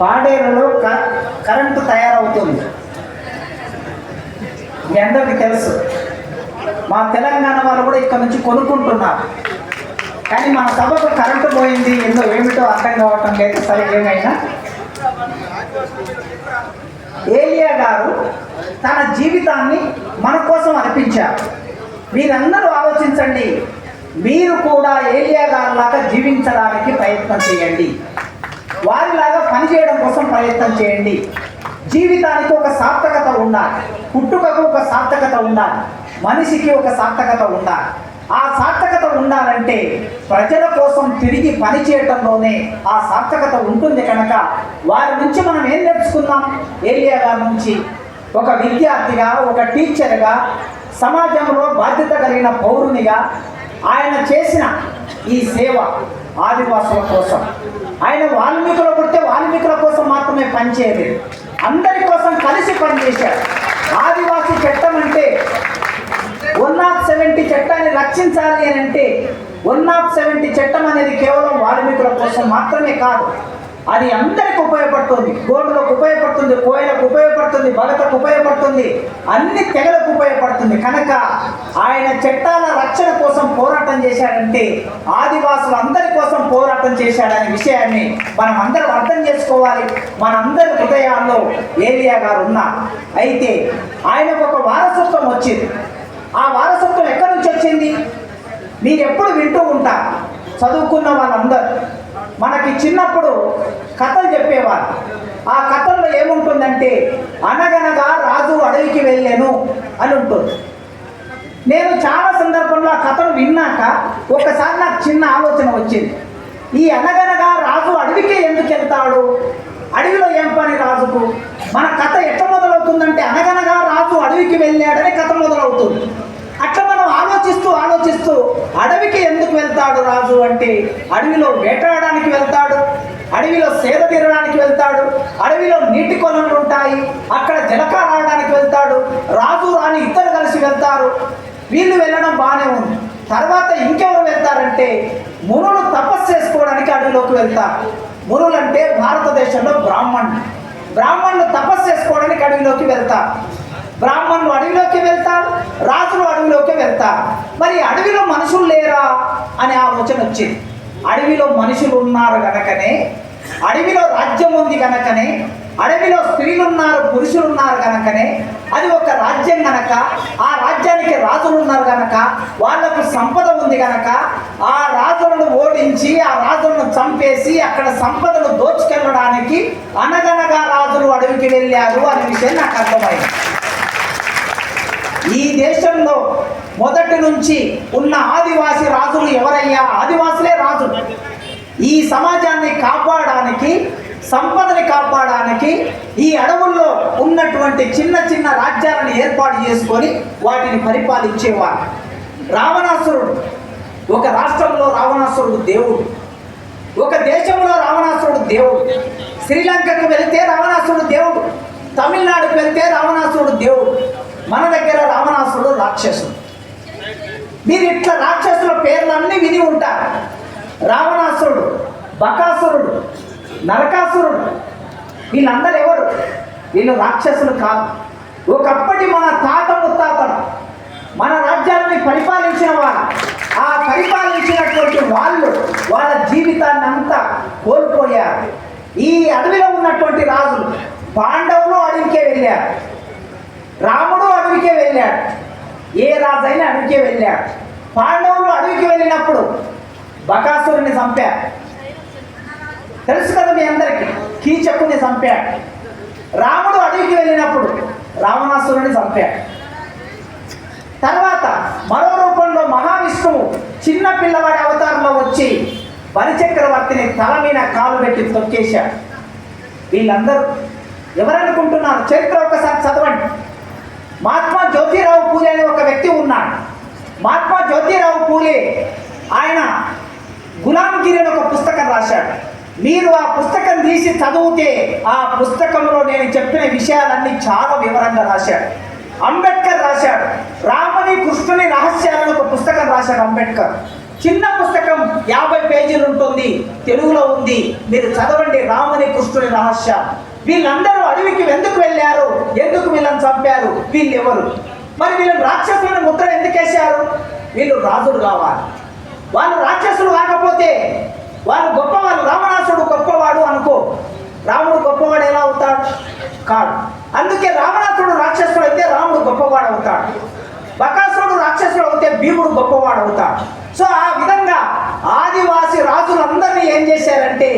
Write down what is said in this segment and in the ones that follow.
పాడేరులో క- కరెంటు తయారవుతుంది. మీ అందరికీ తెలుసు. మా తెలంగాణ వాళ్ళు కూడా ఇక్కడ నుంచి కొనుక్కుంటున్నారు. కానీ మన సభకు కరెంటు పోయింది ఎందుకు ఏమిటో అర్థం కావటం లేదు. సరే ఏమైనా? ఏలియా గారు తన జీవితాన్ని మన కోసం అర్పించారు. మీరందరూ ఆలోచించండి. మీరు కూడా ఏలియా గారు లాగా జీవించడానికి ప్రయత్నం చేయండి. వారిలాగా పనిచేయడం కోసం ప్రయత్నం చేయండి. జీవితానికి ఒక సార్థకత ఉండాలి. పుట్టుకకు ఒక సార్థకత ఉండాలి. మనిషికి ఒక సార్థకత ఉండాలి. ఆ సార్థకత ఉండాలంటే ప్రజల కోసం తిరిగి పని చేయటంలోనే ఆ సార్థకత ఉంటుంది కనుక వారి నుంచి మనం ఏం నేర్చుకుందాం? ఏలియా గారి నుంచి ఒక విద్యార్థిగా ఒక టీచర్గా సమాజంలో బాధ్యత కలిగిన పౌరునిగా ఆయన చేసిన ఈ సేవ ఆదివాసుల కోసం. ఆయన వాల్మీకులు పుడితే వాల్మీకుల కోసం మాత్రమే పనిచేయలేదు అందరి కోసం కలిసి పనిచేశారు ఆదివాసి చట్టం అంటే వన్ నాట్ సెవెంటీ చట్టాన్ని రక్షించాలి అని అంటే వన్ నాట్ సెవెంటీ చట్టం అనేది కేవలం వాల్మీకుల కోసం మాత్రమే కాదు. అది అందరికి ఉపయోగపడుతుంది. గోండులకు ఉపయోగపడుతుంది కోయలకు ఉపయోగపడుతుంది భగతకు ఉపయోగపడుతుంది. అన్ని తెగలకు ఉపయోగపడుతుంది. కనుక ఆయన చట్టాల రక్షణ కోసం పోరాటం చేశాడంటే ఆదివాసులు అందరి కోసం పోరాటం చేశాడనే విషయాన్ని మనం అందరం అర్థం చేసుకోవాలి. మనందరి హృదయాల్లో ఏలియా గారు ఉన్నారు అయితే ఆయనకు ఒక వారసత్వం వచ్చింది. ఆ వారసత్వం ఎక్కడి నుంచి వచ్చింది? మీరు ఎప్పుడు వింటూ ఉంటారు. చదువుకున్న వాళ్ళందరూ. మనకి చిన్నప్పుడు కథలు చెప్పేవారు. ఆ కథల్లో ఏముంటుందంటే అనగనగా రాజు అడవికి వెళ్ళాను అని ఉంటుంది. నేను చాలా సందర్భంలో ఆ కథను విన్నాక ఒకసారి నాకు చిన్న ఆలోచన వచ్చింది. ఈ అనగనగా రాజు అడవికే ఎందుకు వెళ్తాడు? అడవిలో ఏం పని రాజుకు? మన కథ ఎట్లా మొదలవుతుందంటే అనగనగా రాజు అడవికి వెళ్ళాడని కథ మొదలవుతుంది. ఆలోచిస్తూ ఆలోచిస్తూ అడవికి ఎందుకు వెళ్తాడు రాజు అంటే అడవిలో వేటాడడానికి వెళ్తాడు అడవిలో సేద తీరడానికి వెళ్తాడు అడవిలో నీటి కొనలు ఉంటాయి అక్కడ జలకారాడడానికి వెళ్తాడు రాజు రాణి ఇద్దరు కలిసి వెళ్తారు. వీళ్ళు వెళ్ళడం బాగానే ఉంది. తర్వాత ఇంకెవరు వెళ్తారంటే మునులు తపస్సు చేసుకోవడానికి అడవిలోకి వెళ్తారు. మునులు అంటే భారతదేశంలో బ్రాహ్మణులు. బ్రాహ్మణులు తపస్సు చేసుకోవడానికి అడవిలోకి వెళ్తారు. బ్రాహ్మణులు అడవిలోకి వెళ్తారు రాజులు అడవిలోకి వెళ్తారు మరి అడవిలో మనుషులు లేరా అనే ఆలోచన వచ్చింది. అడవిలో మనుషులు ఉన్నారు కనుకనే అడవిలో రాజ్యం ఉంది కనుకనే అడవిలో స్త్రీలు ఉన్నారు పురుషులు ఉన్నారు కనుకనే అది ఒక రాజ్యం గనక ఆ రాజ్యానికి రాజులు ఉన్నారు కనుక వాళ్ళకు సంపద ఉంది కనుక ఆ రాజులను ఓడించి ఆ రాజులను చంపేసి అక్కడ సంపదను దోచుకెళ్ళడానికి అనగనగా రాజులు అడవికి వెళ్ళారు అనే విషయం నాకు అర్థమైంది. ఈ దేశంలో మొదటి నుంచి ఉన్న ఆదివాసి రాజులు ఎవరయ్యా? ఆదివాసులే రాజు. ఈ సమాజాన్ని కాపాడడానికి సంపదని కాపాడడానికి ఈ అడవుల్లో ఉన్నటువంటి చిన్న చిన్న రాజ్యాలను ఏర్పాటు చేసుకొని వాటిని పరిపాలించేవారు. రావణాసురుడు ఒక రాష్ట్రంలో రావణాసురుడు దేవుడు. ఒక దేశంలో రావణాసురుడు దేవుడు. శ్రీలంకకు వెళితే రావణాసురుడు దేవుడు. తమిళనాడుకు వెళితే రావణాసురుడు దేవుడు. మన దగ్గర రావణాసురుడు రాక్షసుడు. మీరు ఇట్లా రాక్షసుల పేర్లన్నీ విని ఉంటారు. రావణాసురుడు బకాసురుడు నరకాసురుడు వీళ్ళందరూ ఎవరు? వీళ్ళు రాక్షసులు కాదు. ఒకప్పటి మన తాత ముత్తాతలు మన రాజ్యాన్ని పరిపాలించిన వారు ఆ పరిపాలించినటువంటి వాళ్ళు వాళ్ళ జీవితాన్ని అంతా కోల్పోయారు. ఈ అడవిలో ఉన్నటువంటి రాజులు పాండవులు అడవికే వెళ్ళారు. రాముడు అడవికే వెళ్ళాడు. ఏ రాజైనా అడవికే వెళ్ళాడు. పాండవులు అడవికి వెళ్ళినప్పుడు బకాసురుని చంపాడు తెలుసు కదా మీ అందరికి కీచకుని చంపాడు రాముడు అడవికి వెళ్ళినప్పుడు రావణాసురుని చంపాడు తర్వాత మరో రూపంలో మహావిష్ణువు చిన్న పిల్లవాడి అవతారంలో వచ్చి బలిచక్రవర్తిని తల మీద కాలు పెట్టి తొక్కేశాడు. వీళ్ళందరూ ఎవరనుకుంటున్నారు? చరిత్ర ఒకసారి చదవండి. మహాత్మా జ్యోతిరావు పూలే అనే ఒక వ్యక్తి ఉన్నాడు. మహాత్మా జ్యోతిరావు పూలే ఆయన గులాంగిరి అని ఒక పుస్తకం రాశాడు. మీరు ఆ పుస్తకం తీసి చదివితే ఆ పుస్తకంలో నేను చెప్పిన విషయాలన్నీ చాలా వివరంగా రాశాడు. అంబేద్కర్ రాశాడు. రాముని కృష్ణుని రహస్యాలను ఒక పుస్తకం రాశాడు అంబేద్కర్. చిన్న పుస్తకం యాభై పేజీలు ఉంటుంది తెలుగులో ఉంది. మీరు చదవండి రాముని కృష్ణుని రహస్యం వీళ్ళందరూ అడవికి ఎందుకు వెళ్ళారు? ఎందుకు వీళ్ళని చంపారు? వీళ్ళు ఎవరు మరి వీళ్ళని రాక్షసులను ముద్ర ఎందుకు వేశారు? వీళ్ళు రాజులు కావాలి. వాళ్ళు రాక్షసులు కాకపోతే వాళ్ళు గొప్పవాళ్ళు రావణాసుడు గొప్పవాడు అనుకో. రాముడు గొప్పవాడు ఎలా అవుతాడు? కాడు. అందుకే రావణాసుడు రాక్షసుడు అయితే రాముడు గొప్పవాడు అవుతాడు. బకాసుడు రాక్షసుడు అవుతే భీముడు గొప్పవాడు అవుతాడు. సో ఆ విధంగా ఆదివాసి రాజులందరినీ ఏం చేశారంటే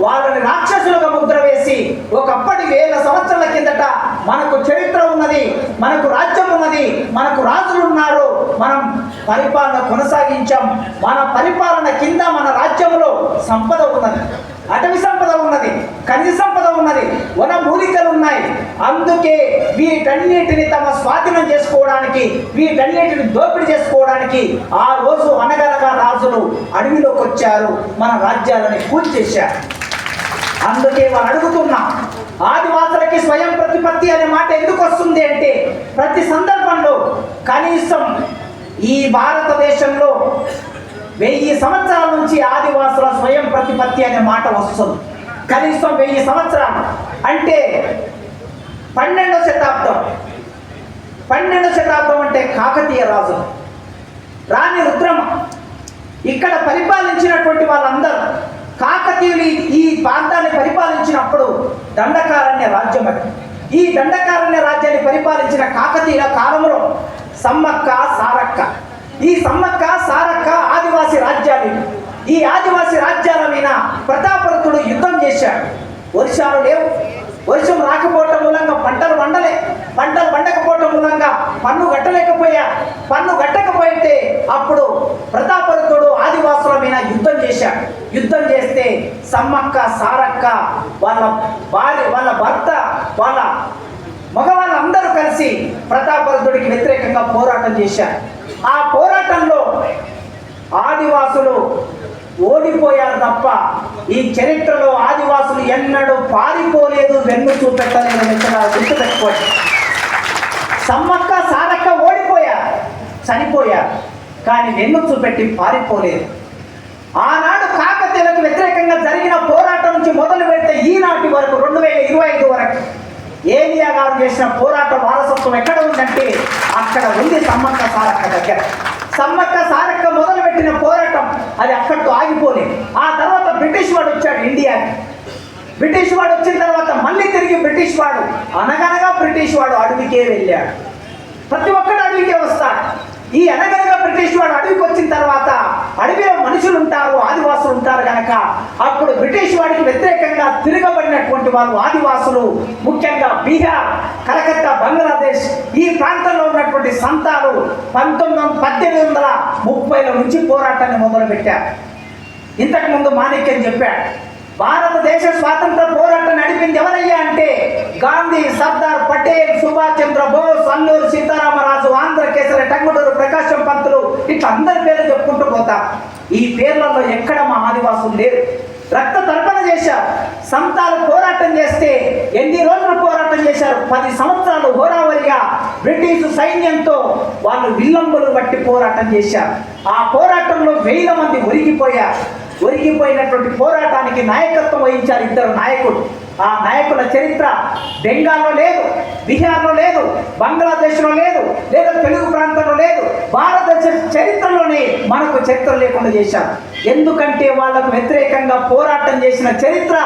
వాళ్ళని రాక్షసులుగా ముద్ర వేసి ఒకప్పటి వేల సంవత్సరాల కిందట మనకు చరిత్ర ఉన్నది మనకు రాజ్యం ఉన్నది మనకు రాజులు ఉన్నారు మనం పరిపాలన కొనసాగించాం మన పరిపాలన కింద మన రాజ్యంలో సంపద ఉన్నది. అటవీ సంపద ఉన్నది ఖనిజ సంపద ఉన్నది వన మూలికలు ఉన్నాయి. అందుకే వీటన్నిటిని తమ స్వాధీనం చేసుకోవడానికి వీటన్నిటిని దోపిడీ చేసుకోవడానికి ఆ రోజు అనగనగా రాజులు అడవిలోకి వచ్చారు మన రాజ్యాలని కూల్చేశారు అందుకే వాళ్ళు అడుగుతున్నాం ఆదివాసులకి స్వయం ప్రతిపత్తి అనే మాట ఎందుకు వస్తుంది అంటే ప్రతి సందర్భంలో కనీసం ఈ భారతదేశంలో వెయ్యి సంవత్సరాల నుంచి ఆదివాసుల స్వయం ప్రతిపత్తి అనే మాట వస్తుంది. కనీసం వెయ్యి సంవత్సరాలు. అంటే పన్నెండో శతాబ్దం. పన్నెండో శతాబ్దం అంటే కాకతీయ రాజు రాణి రుద్రమ. ఇక్కడ పరిపాలించినటువంటి వాళ్ళందరూ కాకతీయులు ఈ- ప్రాంతాన్ని పరిపాలించినప్పుడు దండకారణ్య రాజ్యం అది. ఈ దండకారణ్య రాజ్యాన్ని పరిపాలించిన కాకతీయుల కాలంలో సమ్మక్క సారక్క. ఈ సమ్మక్క సారక్క ఆదివాసి ఈ ఆదివాసి రాజ్యాల మీద ప్రతాపరుతుడు యుద్ధం చేశాడు. వర్షాలు లేవు. వర్షం రాకపోవటం మూలంగా పంటలు పండలే. పంటలు పండకపోవటం మూలంగా పన్ను కట్టలేకపోయా పన్ను కట్టకపోయితే అప్పుడు ప్రతాపరుతుడు ఆదివాసుల మీద యుద్ధం చేశాడు. యుద్ధం చేస్తే సమ్మక్క సారక్క వాళ్ళ భార్య వాళ్ళ భర్త వాళ్ళ మగవాళ్ళందరూ కలిసి ప్రతాపరుతుడికి వ్యతిరేకంగా పోరాటం చేశారు. ఆ పోరాటంలో ఆదివాసులు ఓడిపోయారు తప్ప ఈ చరిత్రలో ఆదివాసులు ఎన్నడూ పారిపోలేదు వెన్ను చూపెట్టలేదు గుర్తు పెట్టుకోండి. సమ్మక్క సారక్క ఓడిపోయారు చనిపోయారు కానీ వెన్ను చూపెట్టి పారిపోలేదు. ఆనాడు కాకతీయులకు వ్యతిరేకంగా జరిగిన పోరాటం నుంచి మొదలు పెడితే ఈనాటి వరకు రెండు వేల ఇరవై ఐదు వరకు ఏలియా గారు చేసిన పోరాట వారసత్వం ఎక్కడ ఉందంటే అక్కడ ఉంది సమ్మక్క సారక్క దగ్గర. సమ్మక్క సారక్క మొదలు పెట్టిన పోరాటం అది అక్కడితో ఆగిపోలేదు ఆ తర్వాత బ్రిటిష్ వాడు వచ్చాడు ఇండియాకి. బ్రిటిష్ వాడు వచ్చిన తర్వాత మళ్ళీ తిరిగి బ్రిటిష్ వాడు అనగనగా బ్రిటిష్ వాడు అడవికే వెళ్ళాడు. ప్రతి ఒక్కడు అడవికే వస్తాడు. ఈ అనగనగా బ్రిటిష్ వాడు అడవికి వచ్చిన తర్వాత అడవిలో మనుషులు ఉంటారు ఆదివాసులు ఉంటారు కనుక అప్పుడు బ్రిటిష్ వాడికి వ్యతిరేకంగా తిరగబడినటువంటి వాళ్ళు ఆదివాసులు ముఖ్యంగా బీహార్ కలకత్తా బంగ్లాదేశ్ ఈ ప్రాంతంలో ఉన్నటువంటి సంతాలు పంతొమ్మిది వందల పద్దెనిమిది వందల ముప్పైలో నుంచి పోరాటాన్ని మొదలుపెట్టారు. ఇంతకుముందు మాణిక్యం చెప్పాడు భారతదేశ స్వాతంత్ర పోరాటం నడిపింది ఎవరయ్యా అంటే గాంధీ సర్దార్ పటేల్ సుభాష్ చంద్ర బోస్ అల్లూరు సీతారామరాజు ఆంధ్ర కేసరి టంగుటూరు ఇట్లా అందరి పేర్లు చెప్పుకుంటూ పోతాం. ఈ పేర్లలో ఎక్కడ మా ఆదివాసులు లేరు. రక్త తర్పణ చేశారు. సంతాలు పోరాటం చేస్తే ఎన్ని రోజులు పోరాటం చేశారు? పది సంవత్సరాలు హోరావరిగా బ్రిటిష్ సైన్యంతో వాళ్ళు విల్లంబులు బట్టి పోరాటం చేశారు. ఆ పోరాటంలో వేల మంది ఒరిగిపోయారు. ఒరిగిపోయినటువంటి పోరాటానికి నాయకత్వం వహించారు ఇద్దరు నాయకులు. ఆ నాయకుల చరిత్ర బెంగాల్లో లేదు బీహార్లో లేదు బంగ్లాదేశ్లో లేదు లేదా తెలుగు ప్రాంతంలో లేదు. భారతదేశ చరిత్రలోనే మనకు చరిత్ర లేకుండా చేశారు. ఎందుకంటే వాళ్ళకు వ్యతిరేకంగా పోరాటం చేసిన చరిత్ర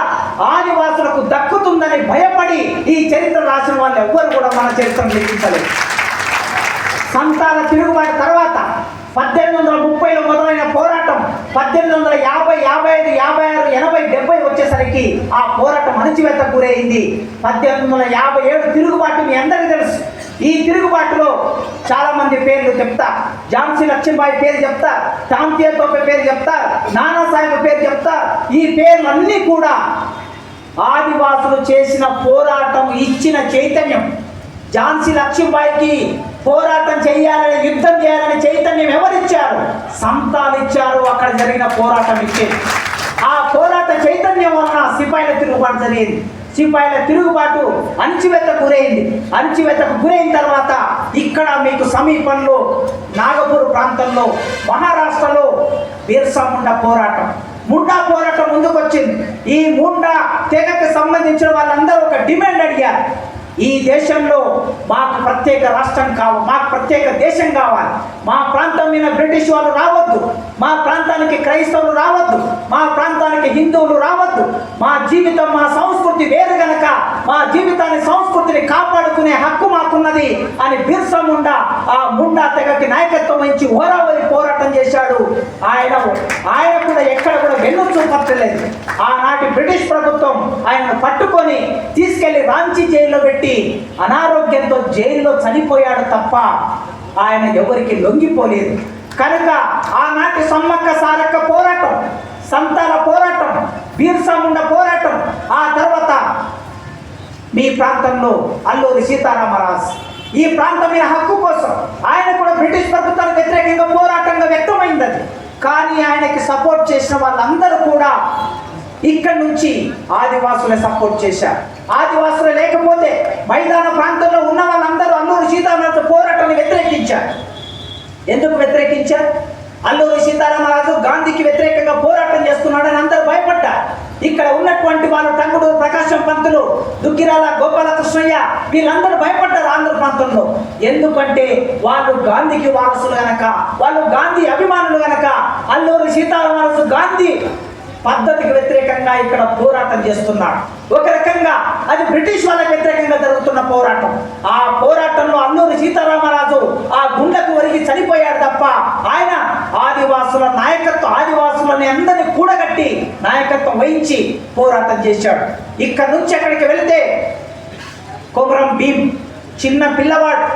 ఆదివాసులకు దక్కుతుందని భయపడి ఈ చరిత్ర రాసిన వాళ్ళు ఎవ్వరు కూడా మన చరిత్రను లెక్కించలేదు. సంతాన తిరుగుబాటు తర్వాత పద్దెనిమిది వందల ముప్పైలో మొదలైన పోరాటం పద్దెనిమిది వందల యాభై యాభై ఐదు యాభై ఆరు ఎనభై డెబ్బై వచ్చేసరికి ఆ పోరాటం అణచివేత గురైంది. పద్దెనిమిది వందల యాభై ఏడు తిరుగుబాటు మీ అందరికీ తెలుసు. ఈ తిరుగుబాటులో చాలా మంది పేర్లు చెప్తా. ఝాన్సీ లక్ష్మీబాయి పేరు చెప్తా. తాంతియా తోపే పేరు చెప్తా. నానాసాహెబ్ పేరు చెప్తా. ఈ పేర్లన్నీ కూడా ఆదివాసులు చేసిన పోరాటం ఇచ్చిన చైతన్యం. ఝాన్సీ లక్ష్మీబాయికి పోరాటం చేయాలని యుద్ధం చేయాలని చైతన్యం ఎవరిచ్చారు? సంతాలు ఇచ్చారు అక్కడ జరిగిన పోరాటం ఇచ్చేది. ఆ పోరాటం చైతన్యం వలన సిపాయిల తిరుగుబాటు జరిగింది. సిపాయిల తిరుగుబాటు అణచివేత గురైంది. అణచివేతకు గురైన తర్వాత ఇక్కడ మీకు సమీపంలో నాగపూర్ ప్రాంతంలో మహారాష్ట్రలో బిర్సా ముండా పోరాటం. ముండా పోరాటం ముందుకొచ్చింది. ఈ ముండా తెగకు సంబంధించిన వాళ్ళందరూ ఒక డిమాండ్ అడిగారు. ఈ దేశంలో మాకు ప్రత్యేక రాష్ట్రం కావాలి మాకు ప్రత్యేక దేశం కావాలి. మా ప్రాంతం మీద బ్రిటిష్ వాళ్ళు రావద్దు. మా ప్రాంతానికి క్రైస్తవులు రావద్దు. మా ప్రాంతానికి హిందువులు రావద్దు. మా జీవితం మా సంస్కృతి వేరు గనక మా జీవితాన్ని సంస్కృతిని కాపాడుకునే హక్కు మాకున్నది అని బిర్సా ముండా ఆ ముండా తెగకి నాయకత్వం వహించి ఓరావరి పోరాటం చేశాడు. ఆయన ఆయన కూడా ఎక్కడ కూడా వెన్ను చూపట్టలేదు ఆనాటి బ్రిటిష్ ప్రభుత్వం ఆయనను పట్టుకొని తీసుకెళ్ళి రాంచీ జైల్లో పెట్టి అనారోగ్యంతో జైల్లో చనిపోయాడు తప్ప ఆయన ఎవరికి లొంగిపోలేదు. కనుక ఆనాటి సమ్మక్క సారక్క పోరాటం సంతాల పోరాటం బీర్సాముండ పోరాటం ఆ తర్వాత మీ ప్రాంతంలో అల్లూరి సీతారామరాజు ఈ ప్రాంతమైన హక్కు కోసం ఆయన కూడా బ్రిటిష్ ప్రభుత్వానికి వ్యతిరేకంగా పోరాటంగా వ్యక్తమైంది అది. కానీ ఆయనకి సపోర్ట్ చేసిన వాళ్ళందరూ కూడా ఇక్కడ నుంచి ఆదివాసులే సపోర్ట్ చేశారు ఆదివాసులు లేకపోతే మైదాన ప్రాంతంలో ఉన్న వాళ్ళందరూ అల్లూరు సీతారామరాజు పోరాటాన్ని వ్యతిరేకించారు. ఎందుకు వ్యతిరేకించారు? అల్లూరి సీతారామరాజు గాంధీకి వ్యతిరేకంగా పోరాటం చేస్తున్నాడని అందరూ భయపడ్డారు. ఇక్కడ ఉన్నటువంటి వాళ్ళు తమ్ముడు ప్రకాశం పంతులు దుగ్గిరాల గోపాలకృష్ణయ్య వీళ్ళందరూ భయపడ్డారు ఆంధ్ర ప్రాంతంలో. ఎందుకంటే వాళ్ళు గాంధీకి వారసులు గనక వాళ్ళు గాంధీ అభిమానులు గనక అల్లూరి సీతారామరాజు గాంధీ పద్ధతికి వ్యతిరేకంగా ఇక్కడ పోరాటం చేస్తున్నాడు. ఒక రకంగా అది బ్రిటిష్ వాళ్ళకి వ్యతిరేకంగా జరుగుతున్న పోరాటం. ఆ పోరాటంలో అల్లూరి సీతారామరాజు ఆ గుండెకు ఒరిగి చనిపోయాడు తప్ప ఆయన ఆదివాసుల నాయకత్వం ఆదివాసులని అందరినీ కూడగట్టి నాయకత్వం వహించి పోరాటం చేశాడు. ఇక్కడ నుంచి అక్కడికి వెళితే కొమరం భీం చిన్న పిల్లవాడు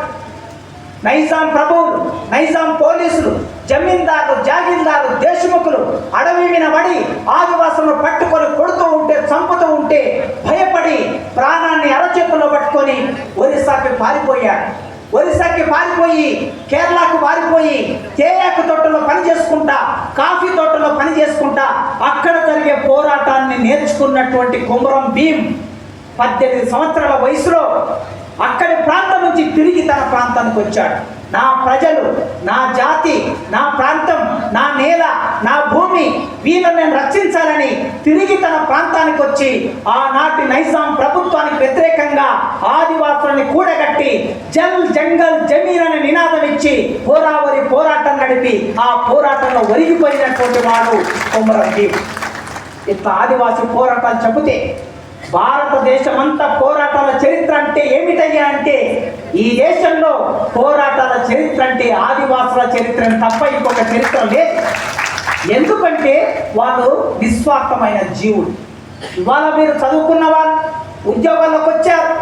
నైజాం ప్రభువులు నైజాం పోలీసులు జమీందారులు జాగీర్దారులు దేశముఖులు అడవి వినబడి పడి ఆదివాసులను పట్టుకొని కొడుతూ ఉంటే చంపుతూ ఉంటే భయపడి ప్రాణాన్ని అరచేతుల్లో పట్టుకొని ఒరిస్సాకి పారిపోయాడు ఒరిస్సాకి పారిపోయి కేరళకు పారిపోయి తేయాకు తోటలో పని చేసుకుంటా కాఫీ తోటలో పని చేసుకుంటా అక్కడ జరిగే పోరాటాన్ని నేర్చుకున్నటువంటి కుమరం భీం పద్దెనిమిది సంవత్సరాల వయసులో అక్కడి ప్రాంతం నుంచి తిరిగి తన ప్రాంతానికి వచ్చాడు. నా ప్రజలు నా జాతి నా ప్రాంతం నా నేల నా భూమి వీళ్ళని నేను రక్షించాలని తిరిగి తన ప్రాంతానికి వచ్చి ఆనాటి నైజాం ప్రభుత్వానికి వ్యతిరేకంగా ఆదివాసులని కూడగట్టి జల్ జంగల్ జమీన్ అనే నినాదం ఇచ్చి పోరావరి పోరాటం నడిపి ఆ పోరాటంలో ఒరిగిపోయినటువంటి వాడు కొమరం భీం ఇట్లా ఆదివాసి పోరాటాలు చెబితే భారతదేశం అంతా పోరాటాల చరిత్ర అంటే ఏమిటయ్యా అంటే ఈ దేశంలో పోరాటాల చరిత్ర అంటే ఆదివాసుల చరిత్ర తప్ప ఇంకొక చరిత్ర లేదు. ఎందుకంటే వాళ్ళు నిస్వార్థమైన జీవుడు ఇవాళ మీరు చదువుకున్న వాళ్ళు ఉద్యోగాల్లోకి వచ్చారు.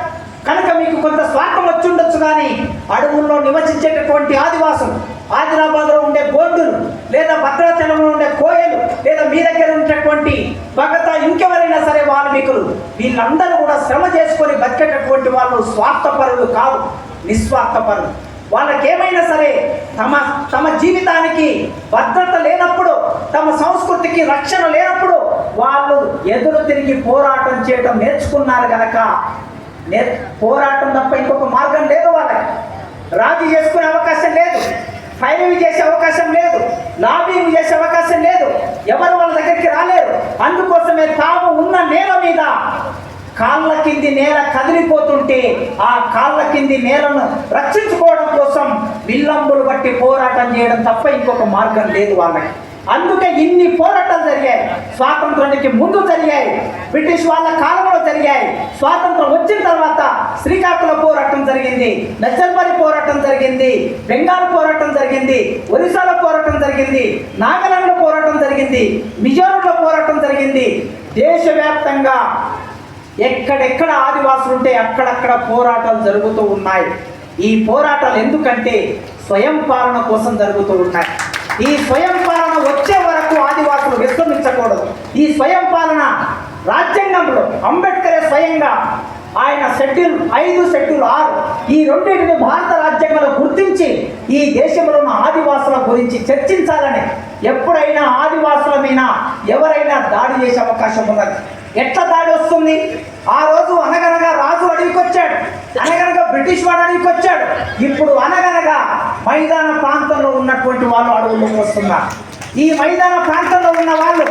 కనుక మీకు కొంత స్వార్థం వచ్చి ఉండొచ్చు కానీ అడవుల్లో నివసించేటటువంటి ఆదివాసులు ఆదిలాబాద్లో ఉండే గోండులు లేదా భద్రాచలంలో ఉండే కోయలు లేదా మీ దగ్గర ఉన్నటువంటి భగత ఇంకెవరైనా సరే వాల్మీకులు వీళ్ళందరూ కూడా శ్రమ చేసుకొని బతికేటటువంటి వాళ్ళు స్వార్థపరులు కాదు నిస్వార్థపరులు. వాళ్ళకి ఏమైనా సరే తమ తమ జీవితానికి భద్రత లేనప్పుడు తమ సంస్కృతికి రక్షణ లేనప్పుడు వాళ్ళు ఎదురు తిరిగి పోరాటం చేయడం నేర్చుకున్నారు కనుక నే పోరాటం తప్ప ఇంకొక మార్గం లేదు వాళ్ళకి. రాజీ చేసుకునే అవకాశం లేదు. ఫైరింగ్ చేసే అవకాశం లేదు. లాబింగ్ చేసే అవకాశం లేదు. ఎవరు వాళ్ళ దగ్గరికి రాలేరు. అందుకోసమే తాము ఉన్న నేల మీద కాళ్ళ కింది నేల కదిలిపోతుంటే ఆ కాళ్ళ కింది నేలను రక్షించుకోవడం కోసం విల్లంబులు బట్టి పోరాటం చేయడం తప్ప ఇంకొక మార్గం లేదు వాళ్ళకి. అందుకే ఇన్ని పోరాటాలు జరిగాయి. స్వాతంత్రానికి ముందు జరిగాయి. బ్రిటిష్ వాళ్ళ కాలంలో జరిగాయి. స్వాతంత్రం వచ్చిన తర్వాత శ్రీకాకుళం పోరాటం జరిగింది. నచ్చల్పల్లి పోరాటం జరిగింది. బెంగాల్ పోరాటం జరిగింది. ఒరిస్సాలో పోరాటం జరిగింది. నాగాలాండ్లో పోరాటం జరిగింది. మిజోరంలో పోరాటం జరిగింది. దేశవ్యాప్తంగా ఎక్కడెక్కడ ఆదివాసులు ఉంటే అక్కడక్కడ పోరాటాలు జరుగుతూ ఉన్నాయి. ఈ పోరాటాలు ఎందుకంటే స్వయం పాలన కోసం జరుగుతూ ఉన్నాయి. ఈ స్వయం పాలన వచ్చే వరకు ఆదివాసులు విశ్రమించకూడదు. ఈ స్వయం పాలన రాజ్యాంగంలో అంబేద్కరే స్వయంగా ఆయన షెడ్యూల్ ఐదు షెడ్యూల్ ఆరు ఈ రెండింటిని భారత రాజ్యాంగంలో గుర్తించి ఈ దేశంలో ఉన్న ఆదివాసుల గురించి చర్చించాలని ఎప్పుడైనా ఆదివాసుల మీద ఎవరైనా దాడి చేసే అవకాశం ఉన్నది. ఎట్లా దాడి వస్తుంది? ఆ రోజు అనగనగా రాజు అడవికి అనగనగా బ్రిటిష్ వాడు అడవికి వచ్చాడు. ఇప్పుడు అనగనగా మైదాన ప్రాంతంలో ఉన్నటువంటి వాళ్ళు అడవుల్లోకి వస్తున్నారు ఈ మైదాన ప్రాంతంలో ఉన్న వాళ్ళు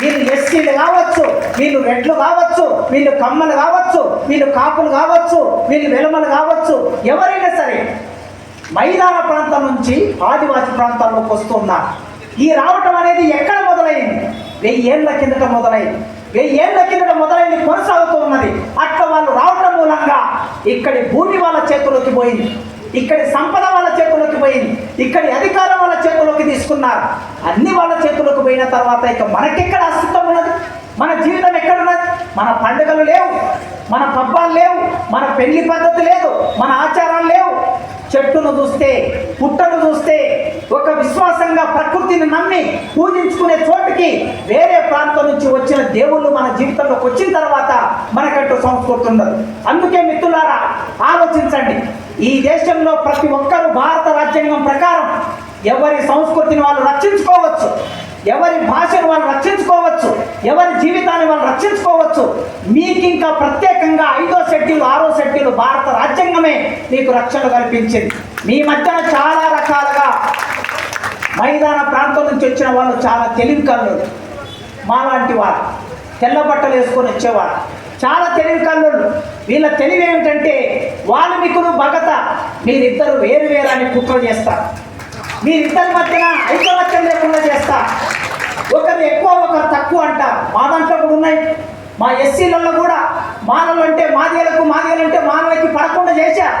వీళ్ళు ఎస్సీలు కావచ్చు వీళ్ళు రెడ్లు కావచ్చు వీళ్ళు కమ్మలు కావచ్చు వీళ్ళు కాపులు కావచ్చు వీళ్ళు వెలమలు కావచ్చు ఎవరైనా సరే మైదాన ప్రాంతం నుంచి ఆదివాసి ప్రాంతాల్లోకి వస్తున్నారు. ఈ రావటం అనేది ఎక్కడ మొదలైంది? వెయ్యి ఏళ్ళ కిందట మొదలైంది. వెయ్యి ఏళ్ళ కిందట మొదలైంది కొనసాగుతూ ఉన్నది. అట్లా వాళ్ళు రావటం మూలంగా ఇక్కడి భూమి వాళ్ళ చేతిలోకి పోయింది. ఇక్కడి సంపద వాళ్ళ చేతిలోకి పోయింది. ఇక్కడి అధికారం వాళ్ళ చేతిలోకి తీసుకున్నారు. అన్ని వాళ్ళ చేతిలోకి పోయిన తర్వాత ఇక మనకెక్కడ అస్తిత్వం ఉన్నది? మన జీవితం ఎక్కడున్నది? మన పండుగలు లేవు మన పబ్బాలు లేవు మన పెళ్ళి పద్ధతి లేదు మన ఆచారాలు లేవు. చెట్టును చూస్తే పుట్టను చూస్తే ఒక విశ్వాసంగా ప్రకృతిని నమ్మి పూజించుకునే చోటుకి వేరే ప్రాంతం నుంచి వచ్చిన దేవుళ్ళు మన జీవితంలోకి వచ్చిన తర్వాత మనకంటూ సంస్కృతి ఉండదు. అందుకే మిత్రులారా ఆలోచించండి. ఈ దేశంలో ప్రతి ఒక్కరూ భారత రాజ్యాంగం ప్రకారం ఎవరి సంస్కృతిని వాళ్ళు రక్షించుకోవచ్చు. ఎవరి భాషను వాళ్ళు రక్షించుకోవచ్చు ఎవరి జీవితాన్ని వాళ్ళు రక్షించుకోవచ్చు మీకు ఇంకా ప్రత్యేకంగా ఐదో షెడ్యూల్ ఆరో షెడ్యూల్ భారత రాజ్యాంగమే మీకు రక్షణ కల్పించింది. మీ మధ్యన చాలా రకాలుగా మైదాన ప్రాంతం నుంచి వచ్చిన వాళ్ళు చాలా తెలివికల్లు మాలాంటి వారు తెల్ల బట్టలు వేసుకొని వచ్చేవారు. చాలా తెలివి కల్లు వీళ్ళ తెలివి ఏమిటంటే వాల్మీకులు భగత మీరిద్దరు వేరు వేరు అని కుట్ర చేస్తారు. మీరిద్దరి మధ్యన ఐకమత్యం లేకుండా చేస్తా. ఒకరు ఎక్కువ ఒకరు తక్కువ అంటారు మా దాంట్లో కూడా ఉన్నాయి. మా ఎస్సీలలో కూడా మానవులు అంటే మాదిగలకు మాదిగలు అంటే మానవులకి పడకుండా చేశారు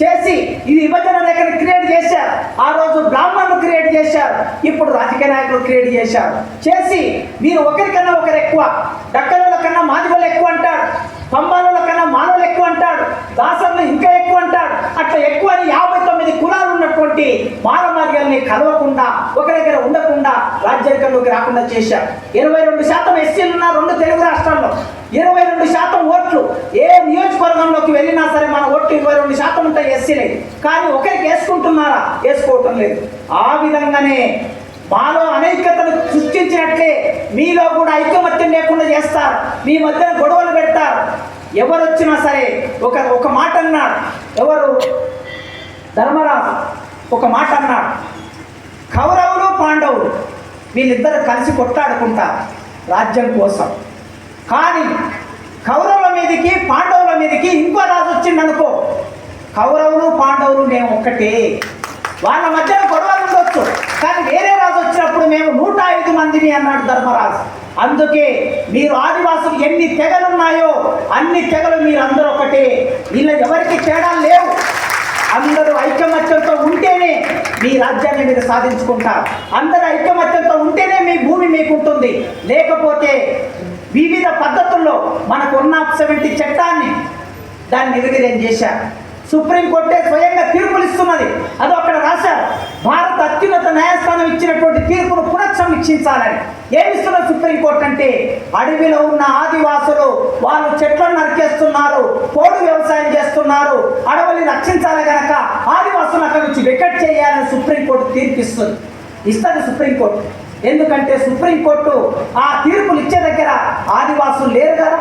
చేసి ఈ విభజన రేఖను క్రియేట్ చేశారు ఆ రోజు బ్రాహ్మణులు క్రియేట్ చేశారు. ఇప్పుడు రాజకీయ నాయకులు క్రియేట్ చేశారు. చేసి మీరు ఒకరికన్నా ఒకరు ఎక్కువ డక్కల కన్నా మాదిగలు ఎక్కువ అంటాడు పంబాల కన్నా మానవులు ఎక్కువ అంటాడు దాసర్లు ఇంకా ఎక్కువ అంటాడు అట్లా ఎక్కువ అని యాభై కులాలు ఉన్నటువంటి మానవాదిగల్ని కలవకుండా ఒక దగ్గర ఉండకుండా రాజ్యాంగంలోకి రాకుండా చేశారు. ఇరవై రెండు శాతం ఎస్సీలు ఉన్నారు రెండు తెలుగు రాష్ట్రాల్లో. ఇరవై రెండు శాతం ఓట్లు ఏ నియోజకవర్గంలోకి వెళ్ళినా సరే మన ఓట్లు ఇరవై రెండు శాతం ఉంటాయి ఎస్సీలే. కానీ ఒకరికి వేసుకుంటున్నారా? వేసుకోవటం లేదు. ఆ విధంగానే మాలో అనైక్యతను సృష్టించినట్లే మీలో కూడా ఐకమత్యం లేకుండా చేస్తారు. మీ మధ్యన గొడవలు పెడతారు. ఎవరు వచ్చినా సరే ఒక ఒక మాట అన్నాడు ఎవరు? ధర్మరాజు ఒక మాట అన్నాడు. కౌరవులు పాండవులు వీళ్ళిద్దరు కలిసి కొట్లాడుకుంటారు రాజ్యం కోసం. కానీ కౌరవుల మీదకి పాండవుల మీదకి ఇంకో రాజు వచ్చిందనుకో కౌరవులు పాండవులు మేము ఒక్కటే. వాళ్ళ మధ్యన గొడవలు ఉండొచ్చు కానీ వేరే రాజు వచ్చినప్పుడు మేము నూట ఐదు మందిని అన్నాడు ధర్మరాజు. అందుకే మీరు ఆదివాసులు ఎన్ని తెగలున్నాయో అన్ని తెగలు మీరు అందరూ ఒకటే వీళ్ళ ఎవరికి తేడా లేవు. అందరూ ఐకమత్యంతో ఉంటేనే మీ రాజ్యాన్ని మీరు సాధించుకుంటారు. అందరూ ఐకమత్యంతో ఉంటేనే మీ భూమి మీకు ఉంటుంది లేకపోతే వివిధ పద్ధతుల్లో మనకు ఉన్న సెవెంటీ చట్టాన్ని దాన్ని నిర్వీర్యం చేశారు. సుప్రీంకోర్టే స్వయంగా తీర్పులు ఇస్తున్నది. అది అక్కడ రాశారు. భారత అత్యున్నత న్యాయస్థానం ఇచ్చినటువంటి తీర్పును పునఃసమీక్షించాలని. ఏమిస్తున్న సుప్రీంకోర్టు అంటే అడవిలో ఉన్న ఆదివాసులు వాళ్ళు చెట్లను నరికేస్తున్నారు పోడు వ్యవసాయం చేస్తున్నారు అడవుల్ని రక్షించాలని గనక ఆదివాసులు అక్కడ నుంచి వికెట్ చేయాలని సుప్రీంకోర్టు తీర్పిస్తుంది. ఇస్తుంది సుప్రీంకోర్టు. ఎందుకంటే సుప్రీంకోర్టు ఆ తీర్పులు ఇచ్చే దగ్గర ఆదివాసులు లేరు కదా.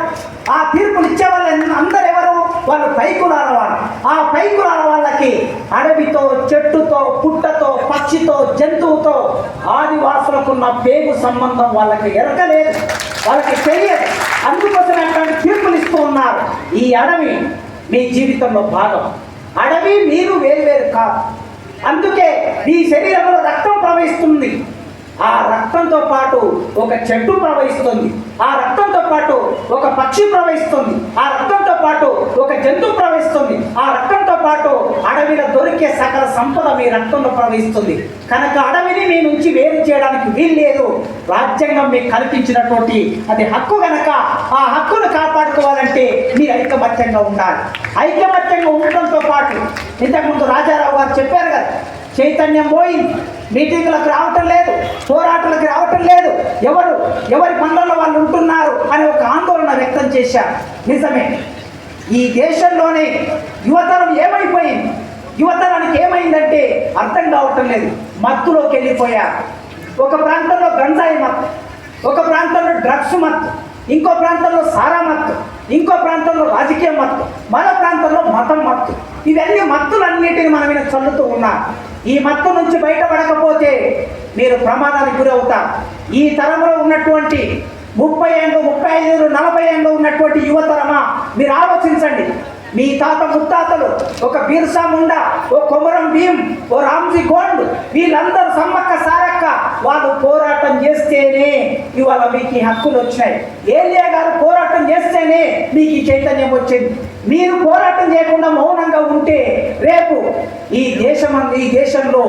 ఆ తీర్పులు ఇచ్చే వాళ్ళు అందరు ఎవరు వాళ్ళు పైకులాల వాళ్ళు. ఆ పైకులాల వాళ్ళకి అడవితో చెట్టుతో పుట్టతో పక్షితో జంతువుతో ఆదివాసులకున్న పేగు సంబంధం వాళ్ళకి ఎరకలేదు వాళ్ళకి తెలియదు. అందుకోసం అట్లాంటి తీర్పులు ఇస్తూ ఉన్నారు. ఈ అడవి మీ జీవితంలో భాగం. అడవి మీరు వేరు వేరు కాదు. అందుకే ఈ శరీరంలో రక్తం ప్రవహిస్తుంది. ఆ రక్తంతో పాటు ఒక చెట్టు ప్రవహిస్తుంది. ఆ రక్తంతో పాటు ఒక పక్షి ప్రవహిస్తుంది. ఆ రక్తంతో పాటు ఒక జంతువు ప్రవహిస్తుంది. ఆ రక్తం పాటు అడవిలో దొరికే సకల సంపద మీ రక్తంలో ప్రవహిస్తుంది. కనుక అడవిని మీ నుంచి వేరు చేయడానికి వీల్లేదు. రాజ్యాంగం మీకు కల్పించినటువంటి అది హక్కు గనక ఆ హక్కును కాపాడుకోవాలంటే మీరు ఐకమత్యంగా ఉండాలి. ఐకమత్యంగా ఉండడంతో పాటు ఇంతకుముందు రాజారావు గారు చెప్పారు కదా చైతన్యం పోయింది. మీటింగ్లకు రావటం లేదు పోరాటాలకు రావటం లేదు. ఎవరు ఎవరి పనులలో వాళ్ళు ఉంటున్నారు అని ఒక ఆందోళన వ్యక్తం చేశారు. నిజమే. ఈ దేశంలోనే యువతరం ఏమైపోయింది? యువతరానికి ఏమైందంటే అర్థం కావటం లేదు. మత్తులోకి వెళ్ళిపోయారు ఒక ప్రాంతంలో గంజాయి మత్తు ఒక ప్రాంతంలో డ్రగ్స్ మత్తు ఇంకో ప్రాంతంలో సారా మత్తు ఇంకో ప్రాంతంలో రాజకీయ మత్తు మరో ప్రాంతంలో మతం మత్తు. ఇవన్నీ మత్తులన్నిటిని మనం మీద చల్లుతూ ఉన్నారు ఈ మత్తు నుంచి బయటపడకపోతే మీరు ప్రమాదానికి గురవుతారు. ఈ తరంలో ఉన్నటువంటి ముప్పై ఏళ్ళు ముప్పై ఐదు నలభై ఏళ్ళు ఉన్నటువంటి మీ తాత ముత్తాతలు ఒక బీర్సా ముండా ఓ కొమరం భీం ఓ రామ్జీ గోండ్ వీళ్ళందరూ సమ్మక్క సారక్క వాళ్ళు పోరాటం చేస్తేనే ఇవాళ మీకు ఈ హక్కులు వచ్చినాయి. ఏలియా గారు పోరాటం చేస్తేనే మీకు ఈ చైతన్యం వచ్చింది. మీరు పోరాటం చేయకుండా మౌనంగా ఉంటే రేపు ఈ దేశం ఈ దేశంలో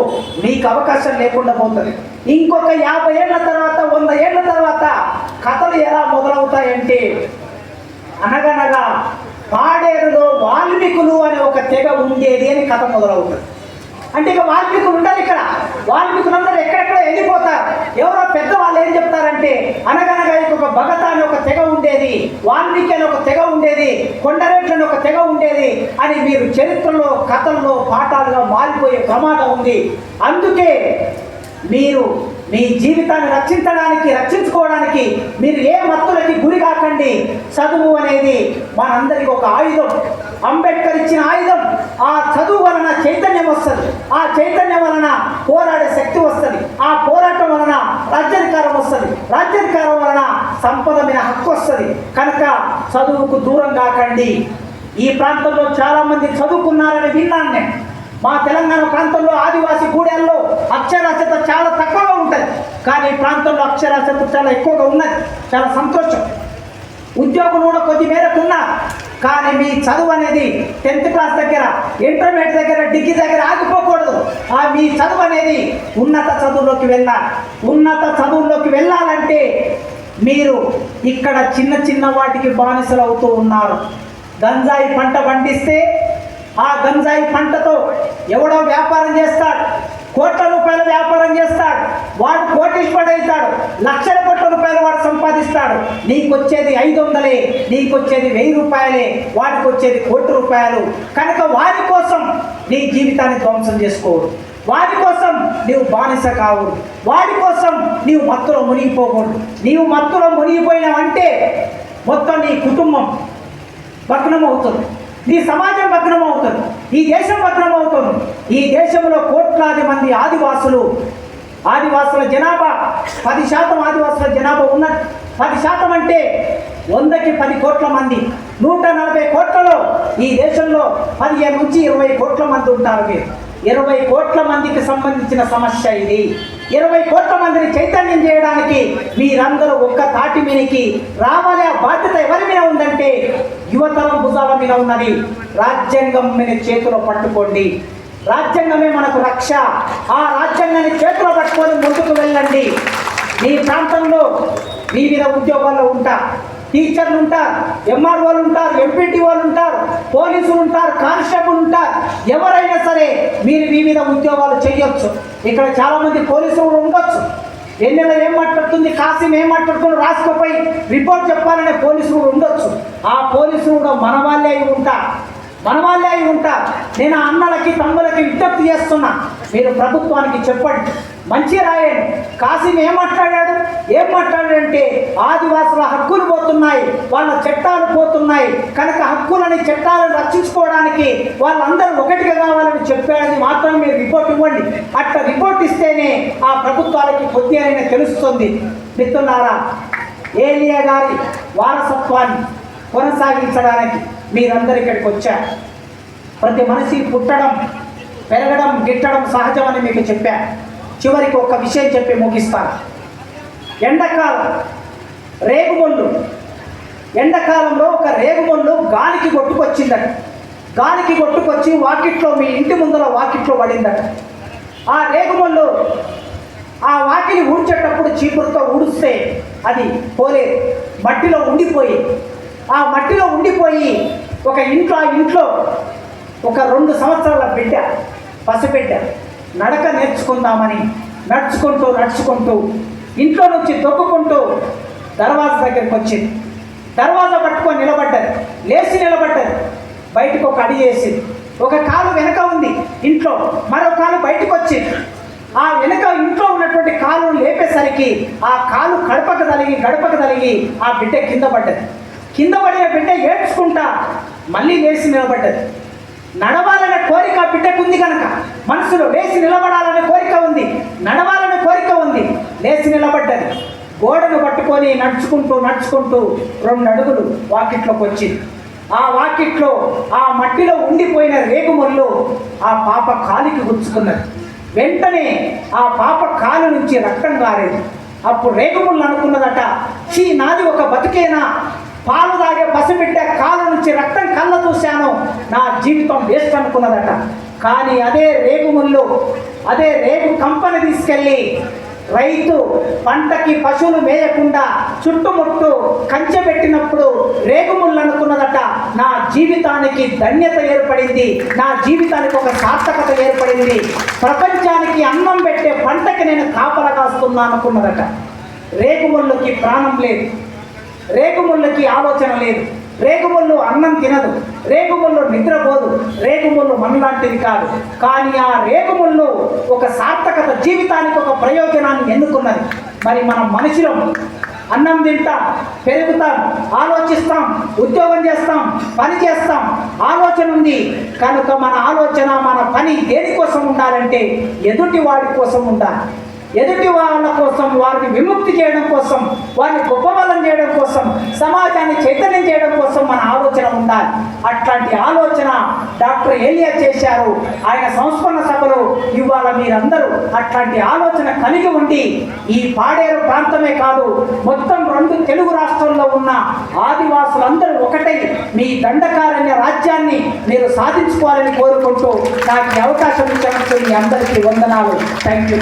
మీకు అవకాశం లేకుండా పోతుంది. ఇంకొక యాభై ఏళ్ళ తర్వాత వంద ఏళ్ళ తర్వాత కథలు ఎలా మొదలవుతాయంటే అనగనగా పాడేరులో వాల్మీకులు అనే ఒక తెగ ఉండేది అని కథ మొదలవుతుంది. అంటే ఇక వాల్మీకులు ఉండరు ఇక్కడ. వాల్మీకులందరూ ఎక్కడెక్కడ వెళ్ళిపోతారు ఎవరో పెద్దవాళ్ళు ఏం చెప్తారంటే అనగనగా ఒక భగత అని ఒక తెగ ఉండేది వాల్మీకి అని ఒక తెగ ఉండేది కొండరెడ్లు అని ఒక తెగ ఉండేది అని మీరు చరిత్రలో కథల్లో పాఠాలుగా మారిపోయే ప్రమాదం ఉంది. అందుకే మీరు మీ జీవితాన్ని రక్షించడానికి రక్షించుకోవడానికి మీరు ఏ మత్తులకి గురి కాకండి. చదువు అనేది మనందరికి ఒక ఆయుధం. అంబేద్కర్ ఇచ్చిన ఆయుధం. ఆ చదువు వలన చైతన్యం వస్తుంది. ఆ చైతన్యం వలన పోరాడే శక్తి వస్తుంది. ఆ పోరాటం వలన రాజ్యాధికారం వస్తుంది. రాజ్యాధికారం వలన సంపద మీద హక్కు వస్తుంది. కనుక చదువుకు దూరం కాకండి. ఈ ప్రాంతంలో చాలామంది చదువుకున్నారని విన్నాను నేను మా తెలంగాణ ప్రాంతంలో ఆదివాసీ గూడెల్లో అక్షరాస్యత చాలా తక్కువగా ఉంటుంది. కానీ ఈ ప్రాంతంలో అక్షరాస్యత చాలా ఎక్కువగా ఉన్నది. చాలా సంతోషం. ఉద్యోగులు కూడా కొద్ది మేరకు ఉన్నారు కానీ మీ చదువు అనేది టెన్త్ క్లాస్ దగ్గర ఇంటర్మీడియట్ దగ్గర డిగ్రీ దగ్గర ఆగిపోకూడదు. ఆ మీ చదువు అనేది ఉన్నత చదువులోకి వెళ్ళాలి ఉన్నత చదువుల్లోకి వెళ్ళాలంటే మీరు ఇక్కడ చిన్న చిన్న వాటికి బానిసలు అవుతూ ఉన్నారు. గంజాయి పంట పండిస్తే ఆ గంజాయి పంటతో ఎవడో వ్యాపారం చేస్తాడు కోట్ల రూపాయల వ్యాపారం చేస్తాడు వాడు కోటీశ్వరుడు అవుతాడు లక్షల కోట్ల రూపాయలు వాడు సంపాదిస్తాడు. నీకు వచ్చేది ఐదు వందలే నీకు వచ్చేది వెయ్యి రూపాయలే వాడికి వచ్చేది కోటి రూపాయలు. కనుక వారి కోసం నీ జీవితాన్ని ధ్వంసం చేసుకోడు. వారి కోసం నీవు బానిస కావడు. వాడి కోసం నీవు మత్తులో మునిగిపోకూడదు. నీవు మత్తులో మునిగిపోయినావంటే మొత్తం నీ కుటుంబం భగ్నమవుతుంది ఈ సమాజం భద్రమవుతుంది అవుతుంది. ఈ దేశం భద్రమవుతుంది అవుతుంది. ఈ దేశంలో కోట్లాది మంది ఆదివాసులు ఆదివాసుల జనాభా పది శాతం ఆదివాసుల జనాభా ఉన్న పది శాతం అంటే వందకి పది కోట్ల మంది. నూట నలభై కోట్లలో ఈ దేశంలో పదిహేను నుంచి ఇరవై కోట్ల మంది ఉంటారు మీరు. ఇరవై కోట్ల మందికి సంబంధించిన సమస్య ఇది. ఇరవై కోట్ల మందిని చైతన్యం చేయడానికి మీరందరూ ఒక్క తాటి మీనికి రావాలి. ఆ బాధ్యత ఎవరి మీద ఉందంటే యువతరం భుజాల మీద ఉన్నది. రాజ్యాంగం మీద చేతిలో పట్టుకోండి. రాజ్యాంగమే మనకు రక్ష. ఆ రాజ్యాంగాన్ని చేతిలో పట్టుకొని ముందుకు వెళ్ళండి. మీ ప్రాంతంలో వివిధ ఉద్యోగాల్లో ఉంటా. టీచర్లు ఉంటారు ఎంఆర్ఓలు ఉంటారు ఎంపీటీ వాళ్ళు ఉంటారు పోలీసులు ఉంటారు కానిస్టేబుల్ ఉంటారు. ఎవరైనా సరే మీరు వివిధ ఉద్యోగాలు చేయొచ్చు. ఇక్కడ చాలామంది పోలీసులు కూడా ఉండొచ్చు. ఎన్నెల ఏం మాట్లాడుతుంది కాసిం ఏం మాట్లాడుతుంది రాసుకోపోయి రిపోర్ట్ చెప్పాలనే పోలీసులు కూడా ఉండొచ్చు. ఆ పోలీసులు కూడా మన వాళ్ళే అయి ఉంటారు. మన వాళ్ళే అయి ఉంటారు నేను అన్నలకి తమ్ములకి విజ్ఞప్తి చేస్తున్నా. మీరు ప్రభుత్వానికి చెప్పండి. మంచి రాయండి. కాసిం ఏం మాట్లాడాడు? ఏం మాట్లాడాడంటే ఆదివాసుల హక్కులు పోతున్నాయి వాళ్ళ చట్టాలు పోతున్నాయి. కనుక హక్కులని చట్టాలను రక్షించుకోవడానికి వాళ్ళందరూ ఒకటిగా కావాలని చెప్పాడని మాత్రం మీరు రిపోర్ట్ ఇవ్వండి. అట్లా రిపోర్ట్ ఇస్తేనే ఆ ప్రభుత్వాలకి కొద్ది అని తెలుస్తుంది. మిత్రులారా ఏలియా గారి వారసత్వాన్ని కొనసాగించడానికి మీరందరూ ఇక్కడికి వచ్చారు. ప్రతి మనిషి పుట్టడం పెరగడం గిట్టడం సహజమని మీకు చెప్పా. చివరికి ఒక విషయం చెప్పి ముగిస్తాను. ఎండాకాలం రేగుమొళ్ళు ఎండాకాలంలో ఒక రేగుమొళ్ళు గాలికి కొట్టుకొచ్చిందట. గాలికి కొట్టుకొచ్చి వాకిట్లో మీ ఇంటి ముందర వాకిట్లో పడిందట. ఆ రేగుమొళ్ళు ఆ వాకిలి ఊడ్చేటప్పుడు చీపురుతో ఊడిస్తే అది పోలేదు. మట్టిలో ఉండిపోయి ఆ మట్టిలో ఉండిపోయి ఒక ఇంట్లో ఆ ఇంట్లో ఒక రెండు సంవత్సరాల బిడ్డ పసిబిడ్డ నడక నేర్చుకుందామని నడుచుకుంటూ నడుచుకుంటూ ఇంట్లో నుంచి తొక్కుకుంటూ దర్వాజా దగ్గరికి వచ్చింది. దర్వాజా పట్టుకొని నిలబడ్డది. లేచి నిలబడ్డది. బయటకు ఒక అడి వేసింది. ఒక కాలు వెనక ఉంది ఇంట్లో. మరో కాలు బయటకు వచ్చింది. ఆ వెనక ఇంట్లో ఉన్నటువంటి కాలు లేపేసరికి ఆ కాలు కడపకు తలిగి గడపక తలిగి ఆ బిడ్డ కింద పడ్డది. కింద పడిన బిడ్డ ఏడ్చుకుంటా మళ్ళీ లేచి నిలబడ్డది. నడవాలనే కోరిక బిడ్డకుంది కనుక మనసులో లేచి నిలబడాలనే కోరిక ఉంది. నడవాలనే కోరిక ఉంది. లేచి నిలబడ్డది. గోడను పట్టుకొని నడుచుకుంటూ నడుచుకుంటూ రెండు అడుగులు వాకిట్లోకి వచ్చింది. ఆ వాకిట్లో ఆ మట్టిలో ఉండిపోయిన రేగుమల్లు ఆ పాప కాలికి గుచ్చుకున్నది. వెంటనే ఆ పాప కాలు నుంచి రక్తం కారేది అప్పుడు రేగుముళ్ళు అనుకున్నదట చీ నాది ఒక బతికేనా? పాలు తాగే పసిబిడ్డ కాలు నుంచి రక్తం కళ్ళ చూశాను. నా జీవితం వేస్ట్ అనుకున్నదట. కానీ అదే రేగుముళ్ళు అదే రేగు కంపని తీసుకెళ్ళి రైతు పంటకి పశువులు మేయకుండా చుట్టుముట్టు కంచె పెట్టినప్పుడు రేగుముళ్ళు అనుకున్నదట. నా జీవితానికి ధన్యత ఏర్పడింది. నా జీవితానికి ఒక సార్థకత ఏర్పడింది. ప్రపంచానికి అన్నం పెట్టే పంటకి నేను కాపలా కాస్తున్నా అనుకున్నదట. రేగుముళ్ళుకి ప్రాణం లేదు. రేగుముళ్ళకి ఆలోచన లేదు. రేగుముళ్ళు అన్నం తినదు. రేగుముళ్ళు నిద్రపోదు. రేగుముళ్ళు మనలాంటిది కాదు. కానీ ఆ రేగుముళ్ళు ఒక సార్థకత జీవితానికి ఒక ప్రయోజనాన్ని ఎన్నుకున్నది. మరి మనం మనుషులం. అన్నం తింటాం పెరుగుతాం ఆలోచిస్తాం ఉద్యోగం చేస్తాం పని చేస్తాం. ఆలోచన ఉంది. కనుక మన ఆలోచన మన పని దేనికోసం ఉండాలంటే ఎదుటి వాడి కోసం ఉండాలి. ఎదుటి వాళ్ళ కోసం వారిని విముక్తి చేయడం కోసం వారిని గొప్పబలం చేయడం కోసం సమాజాన్ని చైతన్యం చేయడం కోసం మన ఆలోచన ఉండాలి. అట్లాంటి ఆలోచన డాక్టర్ ఏలియా చేశారు. ఆయన సంస్మరణ సభలో ఇవాళ మీరందరూ అట్లాంటి ఆలోచన కలిగి ఉండి ఈ పాడేరు ప్రాంతమే కాదు మొత్తం రెండు తెలుగు రాష్ట్రంలో ఉన్న ఆదివాసులందరూ ఒకటై మీ దండకారణ్య రాజ్యాన్ని మీరు సాధించుకోవాలని కోరుకుంటూ నాకు అవకాశం ఇచ్చినందుకు మీ అందరికీ వందనాలు. Thank you